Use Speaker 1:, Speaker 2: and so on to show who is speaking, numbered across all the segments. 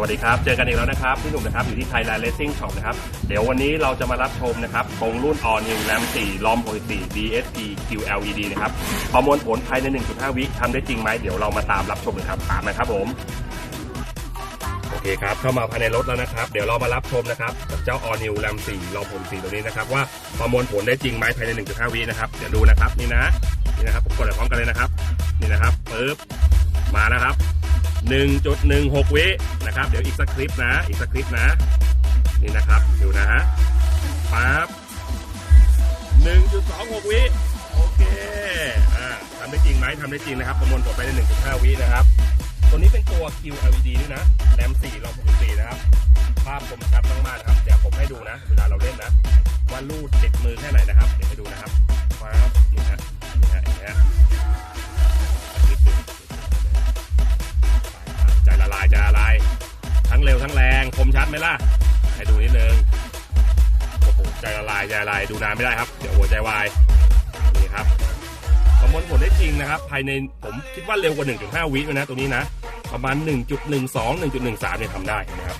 Speaker 1: วัสดีครับ เจอกันอีกแล้วนะครับ พี่หนุ่มนะครับ อยู่ที่ Thailand Racing Shop นะครับ เดี๋ยววันนี้เราจะมารับชมนะครับตรงรุ่น All New Ram 4 LOM 64 DSP QLED นะครับ ประมวลผลภายใน 1.5 วิทำได้จริงไหม เดี๋ยวเรามาตามรับชมกันครับตามนะครับผม โอเคครับ เข้ามาภายในรถแล้วนะครับ เดี๋ยวเรามารับชมนะครับกับเจ้า All New Ram 4 LOM 64ตัวนี้นะครับ ว่าประมวลผลได้จริงไหมภายใน 1.5 วินะครับ เดี๋ยวดูนะครับ นี่นะ นี่นะครับผมกดพร้อมกันเลยนะครับ นี่นะครับปึ๊บ มานะครับ 1.16 วินะครับ เดี๋ยวอีกสักคลิปนะ อีกสักคลิปนะ นี่นะครับ ดูนะฮะปั๊บ1.26 วิโอเค อ่าทำได้จริงไหมทำได้จริงนะครับ ประมวลผลไปใน1.5 วินะครับ ตัวนี้เป็นตัว QLED ด้วยนะแรม4ราปกตินะครับ ภาพคมชัดมากๆนะครับ เดี๋ยวผมให้ดูนะ เวลาเราเล่นนะ ว่าลูดติดมือแค่ไหนนะครับ เดี๋ยวให้ดูนะครับ เร็วทั้งแรงคมชัดไหมล่ะ ให้ดูนิดนึงโอ้โหใจละลายใจละลายดูนานไม่ได้ครับ เดี๋ยวหัวใจวายนี่ครับประมวลผลได้จริงนะครับ ภายในผมคิดว่าเร็วกว่า 1.5 วินะตัวนี้นะ ประมาณ 1.12 1.13 เนี่ยทำได้นะครับ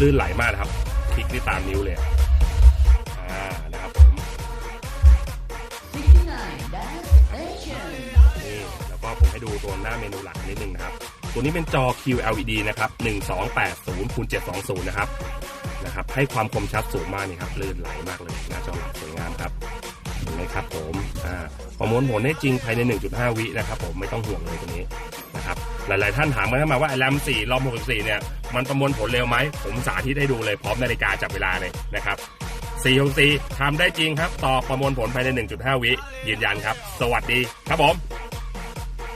Speaker 1: ลื่นไหลมากนะครับ คลิกที่ตามนิ้วเลยอ่านะครับผม
Speaker 2: 69 Dash Station.
Speaker 1: นี่แล้วก็ผมให้ดูตัวหน้าเมนูหลักนิดนึงนะครับ ตัวนี้เป็นจอ QLED นะครับ 1280คูณ720 นะครับ นะครับ ให้ความคมชัดสูงมากนี่ครับ ลื่นไหลมากเลย หน้าจอหลักสวยงามครับเห็นไหมครับผม อ่า ประมวลผลได้จริงภายใน 1.5 วินะครับผม ไม่ต้องห่วงเลยตัวนี้นะครับ หลาย ๆ ท่านถามมาเข้ามาว่าไอ้แรม4รอม64 เนี่ย มันประมวลผลเร็วไหม ผมสาธิตให้ดูเลย พร้อมนาฬิกาจับเวลาเลยนะครับ464ทำได้จริงครับ ต่อประมวลผลภายใน 1.5 วิ ยืนยันครับ สวัสดีครับผม